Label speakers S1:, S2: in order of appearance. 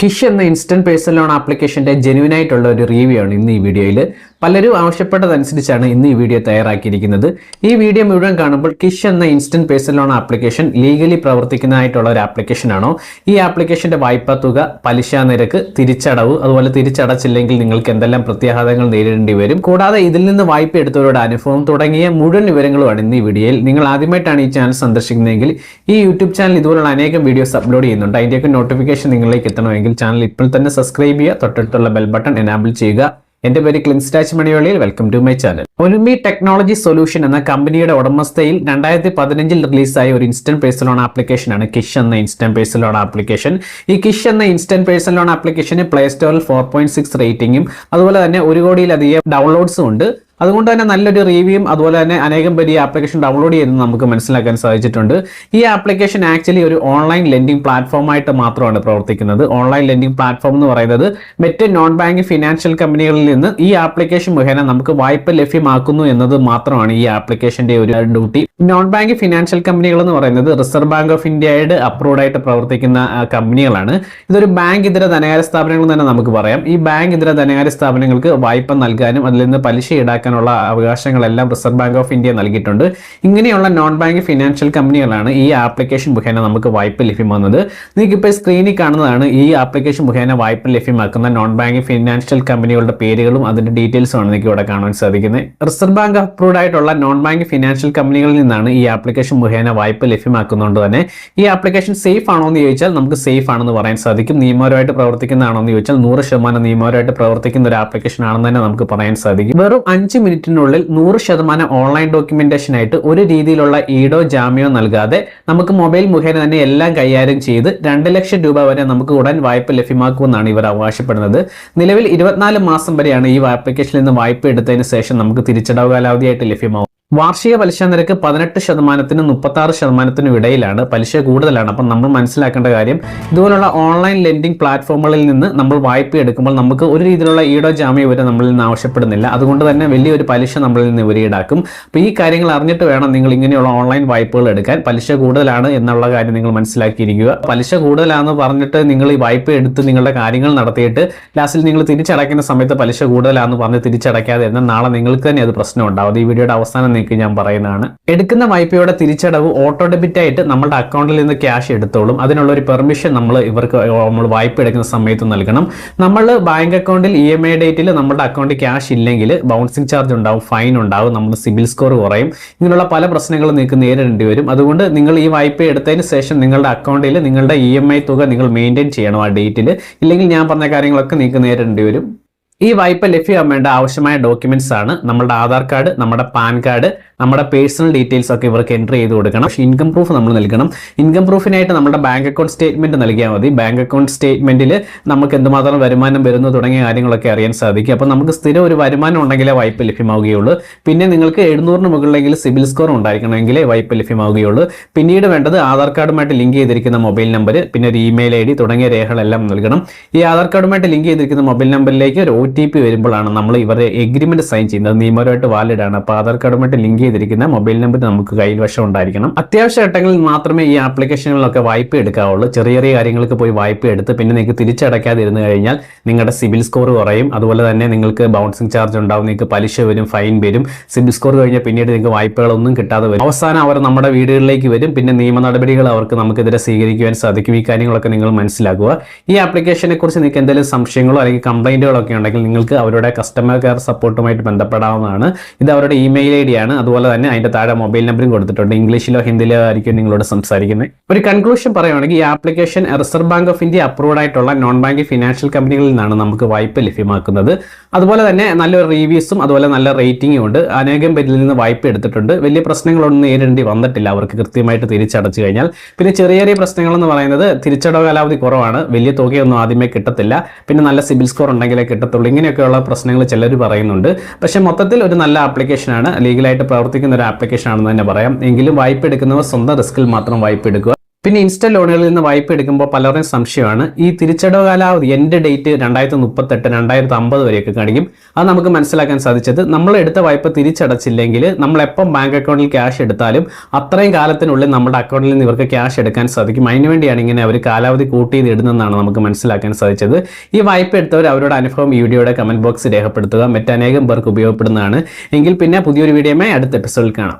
S1: Kish എന്ന instant personal loan ആപ്ലിക്കേഷന്റെ genuine ആയിട്ടുള്ള ഒരു റിവ്യൂ ആണ് ഇന്ന് ഈ വീഡിയോയിൽ പലരും ആവശ്യപ്പെട്ടതനുസരിച്ചാണ് ഇന്ന് ഈ വീഡിയോ തയ്യാറാക്കിയിരിക്കുന്നത്. ഈ വീഡിയോ മുഴുവൻ കാണുമ്പോൾ കിഷ് എന്ന instant personal loan application legally പ്രവർത്തിക്കുന്നതായിട്ടുള്ള ഒരു ആപ്ലിക്കേഷൻ ആണോ? ഈ ആപ്ലിക്കേഷന്റെ വായ്പാ തുക പലിശ നിരക്ക് തിരിച്ചടവ് അതുപോലെ തിരിച്ചടച്ചില്ലെങ്കിൽ നിങ്ങൾക്ക് എന്തെല്ലാം പ്രത്യാഘാതങ്ങൾ നേരിടേണ്ടി വരും? കൂടാതെ ഇതിൽ നിന്ന് വായ്പ എടുത്തവരുടെ അനുഭവം തുടങ്ങിയ മുഴുവൻ വിവരങ്ങളുമാണ് ഇന്ന് ഈ വീഡിയോയിൽ. നിങ്ങൾ ആദ്യമായിട്ടാണ് ഈ ചാനൽ സന്ദർശിക്കുന്നതെങ്കിൽ ഈ യൂട്യൂബ് ചാനൽ ഇതുപോലുള്ള അനേകം വീഡിയോസ് അപ്ലോഡ് ചെയ്യുന്നുണ്ട്. അതിന്റെയൊക്കെ നോട്ടിഫിക്കേഷൻ നിങ്ങളിലേക്ക് എത്തണമെങ്കിൽ ചാനൽ ഇപ്പോൾ തന്നെ സബ്സ്ക്രൈബ് ചെയ്യുക. തൊട്ടടുത്തുള്ള ബെൽ ബട്ടൺ എനാബിൾ ചെയ്യുക. എന്റെ പേര് ക്ലിൻസ്റ്റാച്ച് മണിയോളിയിൽ. വെൽക്കം ടു മൈ ചാനൽ ഒലുമി ടെക്നോളജി സൊല്യൂഷൻ എന്ന കമ്പനിയുടെ ഉടമസ്ഥയിൽ രണ്ടായിരത്തി പതിനഞ്ചിൽ റിലീസായ ഒരു ഇൻസ്റ്റന്റ് പേഴ്സൺ ലോൺ ആപ്ലിക്കേഷൻ ആണ് കിഷ് എന്ന ഇൻസ്റ്റന്റ് പേഴ്സൺ ലോൺ ആപ്ലിക്കേഷൻ ഈ കിഷ് എന്ന ഇൻസ്റ്റന്റ് പേഴ്സൺ ലോൺ ആപ്ലിക്കേഷന് പ്ലേ സ്റ്റോറിൽ ഫോർ പോയിന്റ് സിക്സ് റേറ്റിംഗും അതുപോലെ തന്നെ ഒരു കോടിയിലധികം ഡൗൺലോഡ്സും ഉണ്ട്. അതുകൊണ്ട് തന്നെ നല്ലൊരു റിവ്യൂയും അതുപോലെ തന്നെ അനേകം പേര് ഈ ആപ്ലിക്കേഷൻ ഡൗൺലോഡ് ചെയ്യുന്നത് നമുക്ക് മനസ്സിലാക്കാൻ സാധിച്ചിട്ടുണ്ട്. ഈ ആപ്ലിക്കേഷൻ ആക്ച്വലി ഒരു ഓൺലൈൻ ലെൻഡിംഗ് പ്ലാറ്റ്ഫോമായിട്ട് മാത്രമാണ് പ്രവർത്തിക്കുന്നത്. ഓൺലൈൻ ലെൻഡിംഗ് പ്ലാറ്റ്ഫോം എന്ന് പറയുന്നത് മറ്റ് നോൺ ബാങ്ക് ഫിനാൻഷ്യൽ കമ്പനികളിൽ നിന്ന് ഈ ആപ്ലിക്കേഷൻ മുഖേന നമുക്ക് വായ്പ ലഭ്യമാക്കുന്നു എന്നത് മാത്രമാണ് ഈ ആപ്ലിക്കേഷന്റെ ഒരു ഡ്യൂട്ടി നോൺ ബാങ്ക് ഫിനാൻഷ്യൽ കമ്പനികൾ എന്ന് പറയുന്നത് റിസർവ് ബാങ്ക് ഓഫ് ഇന്ത്യയുടെ അപ്രൂവ്ഡ് ആയിട്ട് പ്രവർത്തിക്കുന്ന കമ്പനികളാണ് ഇതൊരു ബാങ്ക് ഇതര ധനകാര്യ സ്ഥാപനങ്ങൾ തന്നെ നമുക്ക് പറയാം. ഈ ബാങ്ക് ഇതര ധനകാര്യ സ്ഥാപനങ്ങൾക്ക് വായ്പ നൽകാനും അതിൽ നിന്ന് പലിശ ഈടാക്കാനുള്ള അവകാശങ്ങളെല്ലാം റിസർവ് ബാങ്ക് ഓഫ് ഇന്ത്യ നൽകിയിട്ടുണ്ട്. ഇങ്ങനെയുള്ള നോൺ ബാങ്ക് ഫിനാൻഷ്യൽ കമ്പനികളാണ് ഈ ആപ്ലിക്കേഷൻ മുഖേന നമുക്ക് വായ്പ ലഭ്യമാകുന്നത്. നിങ്ങൾക്ക് ഇപ്പോൾ സ്ക്രീനിൽ കാണുന്നതാണ് ഈ ആപ്ലിക്കേഷൻ മുഖേന വായ്പ ലഭ്യമാക്കുന്ന നോൺ ബാങ്ക് ഫിനാൻഷ്യൽ കമ്പനികളുടെ പേരുകളും അതിന്റെ ഡീറ്റെയിൽസുമാണ് നിങ്ങൾക്ക് ഇവിടെ കാണാൻ സാധിക്കുന്നത്. റിസർവ് ബാങ്ക് അപ്രൂവ്ഡ് ആയിട്ടുള്ള നോൺ ബാങ്ക് ഫിനാൻഷ്യൽ കമ്പനികളിൽ നിന്നാണ് ഈ ആപ്ലിക്കേഷൻ മുഖേന വായ്പ ലഭ്യമാക്കുന്നതുകൊണ്ട് തന്നെ ഈ ആപ്ലിക്കേഷൻ സേഫ് ആണോ എന്ന് ചോദിച്ചാൽ നമുക്ക് സേഫ് ആണെന്ന് പറയാൻ സാധിക്കും. നിയമപരമായിട്ട് പ്രവർത്തിക്കുന്നതാണോ എന്ന് ചോദിച്ചാൽ നൂറ് ശതമാനം നിയമപരമായിട്ട് പ്രവർത്തിക്കുന്ന ഒരു ആപ്ലിക്കേഷൻ ആണെന്ന് തന്നെ നമുക്ക് പറയാൻ സാധിക്കും. വെറും അഞ്ച് മിനിറ്റിനുള്ളിൽ നൂറ് ശതമാനം ഓൺലൈൻ ഡോക്യുമെന്റേഷൻ ആയിട്ട് ഒരു രീതിയിലുള്ള ഈഡോ ജാമ്യോ നൽകാതെ നമുക്ക് മൊബൈൽ മുഖേന തന്നെ എല്ലാം കൈകാര്യം ചെയ്ത് രണ്ട് ലക്ഷം രൂപ വരെ നമുക്ക് ഉടൻ വായ്പ ലഭ്യമാക്കുമെന്നാണ് ഇവർ അവകാശപ്പെടുന്നത്. നിലവിൽ ഇരുപത്തിനാല് മാസം വരെയാണ് ഈ ആപ്ലിക്കേഷനിൽ നിന്ന് വായ്പ എടുത്തതിന് ശേഷം നമുക്ക് തിരിച്ചടവ് കാലാവധിയായിട്ട് ലഭ്യമാവും വാർഷിക പലിശ നിരക്ക് പതിനെട്ട് ശതമാനത്തിനും മുപ്പത്തി ആറ് ശതമാനത്തിനും ഇടയിലാണ്. പലിശ കൂടുതലാണ്. അപ്പം നമ്മൾ മനസ്സിലാക്കേണ്ട കാര്യം ഇതുപോലുള്ള ഓൺലൈൻ ലെൻഡിംഗ് പ്ലാറ്റ്ഫോമുകളിൽ നിന്ന് നമ്മൾ വായ്പ എടുക്കുമ്പോൾ നമുക്ക് ഒരു രീതിയിലുള്ള ഈടോ ജാമ്യം വരെ നമ്മളിൽ നിന്ന് ആവശ്യപ്പെടുന്നില്ല. അതുകൊണ്ട് തന്നെ വലിയൊരു പലിശ നമ്മളിൽ നിന്ന് ഇവർ ഈടാക്കും. അപ്പോൾ ഈ കാര്യങ്ങൾ അറിഞ്ഞിട്ട് വേണം നിങ്ങൾ ഇങ്ങനെയുള്ള ഓൺലൈൻ വായ്പകൾ എടുക്കാൻ. പലിശ കൂടുതലാണ് എന്നുള്ള കാര്യം നിങ്ങൾ മനസ്സിലാക്കിയിരിക്കുക. പലിശ കൂടുതലാണെന്ന് പറഞ്ഞിട്ട് നിങ്ങൾ ഈ വായ്പ എടുത്ത് നിങ്ങളുടെ കാര്യങ്ങൾ നടത്തിയിട്ട് ലാസ്റ്റിൽ നിങ്ങൾ തിരിച്ചടയ്ക്കുന്ന സമയത്ത് പലിശ കൂടുതലാണെന്ന് പറഞ്ഞ് തിരിച്ചടയ്ക്കാതെ എന്നാൽ നാളെ നിങ്ങൾക്ക് തന്നെ അത് പ്രശ്നം ഉണ്ടാവും ഈ വീഡിയോയുടെ അവസാനം നിങ്ങൾക്ക് ഞാൻ പറയുന്നതാണ്. എടുക്കുന്ന വായ്പയുടെ തിരിച്ചടവ് ഓട്ടോ ഡെബിറ്റ് ആയിട്ട് നമ്മുടെ അക്കൗണ്ടിൽ നിന്ന് ക്യാഷ് എടുത്തോളും. അതിനുള്ള ഒരു പെർമിഷൻ നമ്മൾ ഇവർക്ക് നമ്മൾ വായ്പ എടുക്കുന്ന സമയത്ത് നൽകണം. നമ്മൾ ബാങ്ക് അക്കൗണ്ടിൽ ഇ എം ഐ ഡേറ്റിൽ നമ്മുടെ അക്കൗണ്ടിൽ ക്യാഷ് ഇല്ലെങ്കിൽ ബൗൺസിങ് ചാർജ് ഉണ്ടാവും ഫൈൻ ഉണ്ടാവും നമ്മുടെ സിബിൽ സ്കോർ കുറയും. ഇങ്ങനെയുള്ള പല പ്രശ്നങ്ങളും നിങ്ങൾക്ക് നേരിടേണ്ടി വരും. അതുകൊണ്ട് നിങ്ങൾ ഈ വായ്പ എടുത്തതിന് ശേഷം നിങ്ങളുടെ അക്കൗണ്ടിൽ നിങ്ങളുടെ ഇ എം ഐ തുക നിങ്ങൾ മെയിന്റെയിൻ ചെയ്യണം ആ ഡേറ്റിൽ. ഇല്ലെങ്കിൽ ഞാൻ പറഞ്ഞ കാര്യങ്ങളൊക്കെ നിങ്ങൾക്ക് നേരിടേണ്ടി വരും. ഈ വായ്പ ലഭ്യമാകാൻ വേണ്ട ആവശ്യമായ ഡോക്യുമെന്റ്സ് ആണ് നമ്മുടെ ആധാർ കാർഡ് നമ്മുടെ പാൻ കാർഡ് നമ്മുടെ പേഴ്സണൽ ഡീറ്റെയിൽസ് ഒക്കെ ഇവർക്ക് എൻട്രി ചെയ്ത് കൊടുക്കണം. പക്ഷേ ഇൻകം പ്രൂഫ് നമ്മൾ നൽകണം. ഇൻകം പ്രൂഫിനായിട്ട് നമ്മുടെ ബാങ്ക് അക്കൗണ്ട് സ്റ്റേറ്റ്മെന്റ് നൽകിയാൽ മതി. ബാങ്ക് അക്കൗണ്ട് സ്റ്റേറ്റ്മെന്റിൽ നമുക്ക് എന്തുമാത്രം വരുമാനം വരുന്നു തുടങ്ങിയ കാര്യങ്ങളൊക്കെ അറിയാൻ സാധിക്കും. അപ്പോൾ നമുക്ക് സ്ഥിരം ഒരു വരുമാനം ഉണ്ടെങ്കിലേ വായ്പ ലഭ്യമാവുകയുള്ളൂ. പിന്നെ നിങ്ങൾക്ക് എഴുന്നൂറിന് മുകളിലെങ്കിൽ സിബിൽ സ്കോർ ഉണ്ടായിരിക്കണമെങ്കിലേ വായ്പ ലഭ്യമാവുകയുള്ളൂ. പിന്നീട് വേണ്ടത് ആധാർ കാർഡുമായിട്ട് ലിങ്ക് ചെയ്തിരിക്കുന്ന മൊബൈൽ നമ്പർ പിന്നെ ഒരു ഇമെയിൽ ഐ ഡി തുടങ്ങിയ രേഖകളെല്ലാം നൽകണം. ഈ ആധാർ കാർഡുമായിട്ട് ലിങ്ക് ചെയ്തിരിക്കുന്ന മൊബൈൽ നമ്പറിലേക്ക് ഒരു ഒ ടി പി വരുമ്പോഴാണ് നമ്മൾ ഇവരെ എഗ്രിമെന്റ് സൈൻ ചെയ്യുന്നത്. നിയമപരമായിട്ട് വാലിഡ് ആണ്. അപ്പോൾ ആധാർ കാർഡുമായിട്ട് ലിങ്ക് ചെയ്തിരിക്കുന്ന മൊബൈൽ നമ്പർ നമുക്ക് കയ്യിൽ വശം ഉണ്ടായിരിക്കണം. അത്യാവശ്യ ഘട്ടങ്ങളിൽ മാത്രമേ ഈ ആപ്ലിക്കേഷനുകളൊക്കെ വായ്പ എടുക്കാവുള്ളൂ. ചെറിയ ചെറിയ കാര്യങ്ങൾക്ക് പോയി വായ്പ എടുത്ത് പിന്നെ നിങ്ങൾക്ക് തിരിച്ചടയ്ക്കാതിരുന്നു കഴിഞ്ഞാൽ നിങ്ങളുടെ സിബിൽ സ്കോർ കുറയും. അതുപോലെ തന്നെ നിങ്ങൾക്ക് ബൗൺസിങ് ചാർജ് ഉണ്ടാവും. നിങ്ങൾക്ക് പലിശ വരും ഫൈൻ വരും. സിബിൽ സ്കോർ കഴിഞ്ഞാൽ പിന്നീട് നിങ്ങൾക്ക് വായ്പകളൊന്നും കിട്ടാതെ വരും. അവസാനം അവർ നമ്മുടെ വീടുകളിലേക്ക് വരും. പിന്നെ നിയമ നടപടികൾ അവർക്ക് നമുക്കെതിരെ സ്വീകരിക്കുവാൻ സാധിക്കും. ഈ കാര്യങ്ങളൊക്കെ നിങ്ങൾ മനസ്സിലാക്കുക. ഈ ആപ്ലിക്കേഷനെ കുറിച്ച് നിങ്ങൾക്ക് എന്തെങ്കിലും സംശയങ്ങളോ അല്ലെങ്കിൽ കംപ്ലൈന്റുകളോ ഒക്കെ ഉണ്ടെങ്കിൽ നിങ്ങൾക്ക് അവരുടെ കസ്റ്റമർ കെയർ സപ്പോർട്ടുമായിട്ട് ബന്ധപ്പെടാവുന്നതാണ്. ഇത് അവരുടെ ഇമെയിൽ ഐ ഡി ആണ്. അതുപോലെ തന്നെ അതിന്റെ താഴെ മൊബൈൽ നമ്പറും കൊടുത്തിട്ടുണ്ട്. ഇംഗ്ലീഷിലോ ഹിന്ദിയിലോ ആയിരിക്കും നിങ്ങളോട് സംസാരിക്കുന്നത്. ഒരു കൺക്ലൂഷൻ പറയുകയാണെങ്കിൽ ഈ application reserve bank of India approved ആയിട്ടുള്ള നോൺ ബാങ്ക് ഫിനാൻഷ്യൽ കമ്പനികളിൽ നിന്നാണ് നമുക്ക് വായ്പ ലഭ്യമാക്കുന്നത്. അതുപോലെ തന്നെ നല്ലൊരു റിവ്യൂസും അതുപോലെ നല്ല റേറ്റിംഗും ഉണ്ട്. അനേകം പേരിൽ നിന്ന് വായ്പ എടുത്തിട്ടുണ്ട്. വലിയ പ്രശ്നങ്ങളൊന്നും നേരിടേണ്ടി വന്നിട്ടില്ല. അവർക്ക് കൃത്യമായിട്ട് തിരിച്ചടച്ചു കഴിഞ്ഞാൽ. പിന്നെ ചെറിയ ചെറിയ പ്രശ്നങ്ങൾ എന്ന് പറയുന്നത് തിരിച്ചടവ് കാലാവധി കുറവാണ്. വലിയ തുകയൊന്നും ആദ്യമേ കിട്ടത്തില്ല. പിന്നെ നല്ല സിബിൽ സ്കോർ ഉണ്ടെങ്കിലേ കിട്ടത്തുള്ളൂ. ഇങ്ങനെയൊക്കെയുള്ള പ്രശ്നങ്ങൾ ചിലർ പറയുന്നുണ്ട്. പക്ഷേ മൊത്തത്തിൽ ഒരു നല്ല ആപ്ലിക്കേഷനാണ് ലീഗലായിട്ട് പ്രവർത്തിക്കുന്ന ഒരു ആപ്ലിക്കേഷൻ ആണെന്ന് തന്നെ പറയാം. എങ്കിലും വായ്പ എടുക്കുന്നവർ സ്വന്തം റിസ്കിൽ മാത്രം വായ്പ എടുക്കുക. പിന്നെ ഇൻസ്റ്റ ലോണുകളിൽ നിന്ന് വായ്പ എടുക്കുമ്പോൾ പലരുടെയും സംശയമാണ്. ഈ തിരിച്ചടവ് കാലാവധി എന്റെ ഡേറ്റ് രണ്ടായിരത്തി മുപ്പത്തെട്ട് രണ്ടായിരത്തി അമ്പത് വരെയൊക്കെ കാണിക്കും. അത് നമുക്ക് മനസ്സിലാക്കാൻ സാധിച്ചത് നമ്മൾ എടുത്ത വായ്പ തിരിച്ചടച്ചില്ലെങ്കിൽ നമ്മൾ എപ്പം ബാങ്ക് അക്കൗണ്ടിൽ ക്യാഷ് എടുത്താലും അത്രയും കാലത്തിനുള്ളിൽ നമ്മുടെ അക്കൗണ്ടിൽ നിന്ന് ഇവർക്ക് ക്യാഷ് എടുക്കാൻ സാധിക്കും. അതിനുവേണ്ടിയാണ് ഇങ്ങനെ അവർ കാലാവധി കൂട്ടി ഇടുന്നതെന്നാണ് നമുക്ക് മനസ്സിലാക്കാൻ സാധിച്ചത്. ഈ വായ്പ എടുത്തവർ അവരുടെ അനുഭവം ഈ വീഡിയോയുടെ കമന്റ് ബോക്സ് രേഖപ്പെടുത്തുക. മറ്റനേകം പേർക്ക് ഉപയോഗപ്പെടുന്നതാണ്. എങ്കിൽ പിന്നെ പുതിയൊരു വീഡിയോമായി അടുത്ത എപ്പിസോഡിൽ കാണാം.